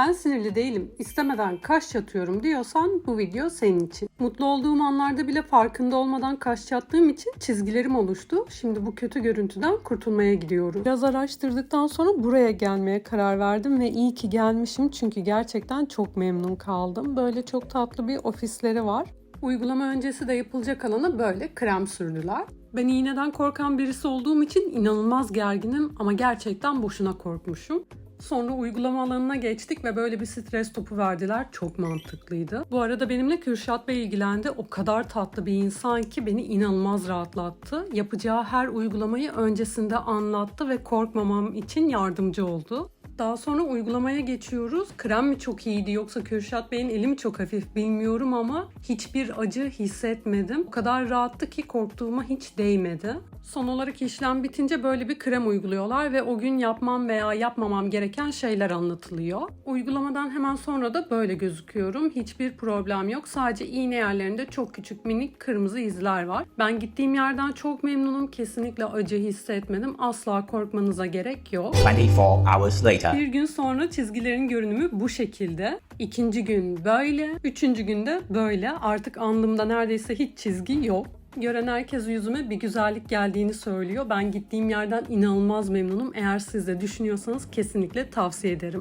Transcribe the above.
Ben sinirli değilim, istemeden kaş çatıyorum diyorsan bu video senin için. Mutlu olduğum anlarda bile farkında olmadan kaş çattığım için çizgilerim oluştu. Şimdi bu kötü görüntüden kurtulmaya gidiyorum. Biraz araştırdıktan sonra buraya gelmeye karar verdim ve iyi ki gelmişim çünkü gerçekten çok memnun kaldım. Böyle çok tatlı bir ofisleri var. Uygulama öncesi de yapılacak alana böyle krem sürdüler. Ben iğneden korkan birisi olduğum için inanılmaz gerginim ama gerçekten boşuna korkmuşum. Sonra uygulama alanına geçtik ve böyle bir stres topu verdiler. Çok mantıklıydı. Bu arada benimle Kürşat Bey ilgilendi. O kadar tatlı bir insan ki beni inanılmaz rahatlattı. Yapacağı her uygulamayı öncesinde anlattı ve korkmamam için yardımcı oldu. Daha sonra uygulamaya geçiyoruz. Krem mi çok iyiydi yoksa Kürşat Bey'in eli mi çok hafif bilmiyorum ama hiçbir acı hissetmedim. O kadar rahattı ki korktuğuma hiç değmedi. Son olarak işlem bitince böyle bir krem uyguluyorlar ve o gün yapmam veya yapmamam gereken şeyler anlatılıyor. Uygulamadan hemen sonra da böyle gözüküyorum. Hiçbir problem yok. Sadece iğne yerlerinde çok küçük minik kırmızı izler var. Ben gittiğim yerden çok memnunum. Kesinlikle acı hissetmedim. Asla korkmanıza gerek yok. 24 hours later. Bir gün sonra çizgilerin görünümü bu şekilde. İkinci gün böyle. Üçüncü günde böyle. Artık alnımda neredeyse hiç çizgi yok. Gören herkes yüzüme bir güzellik geldiğini söylüyor. Ben gittiğim yerden inanılmaz memnunum. Eğer siz de düşünüyorsanız kesinlikle tavsiye ederim.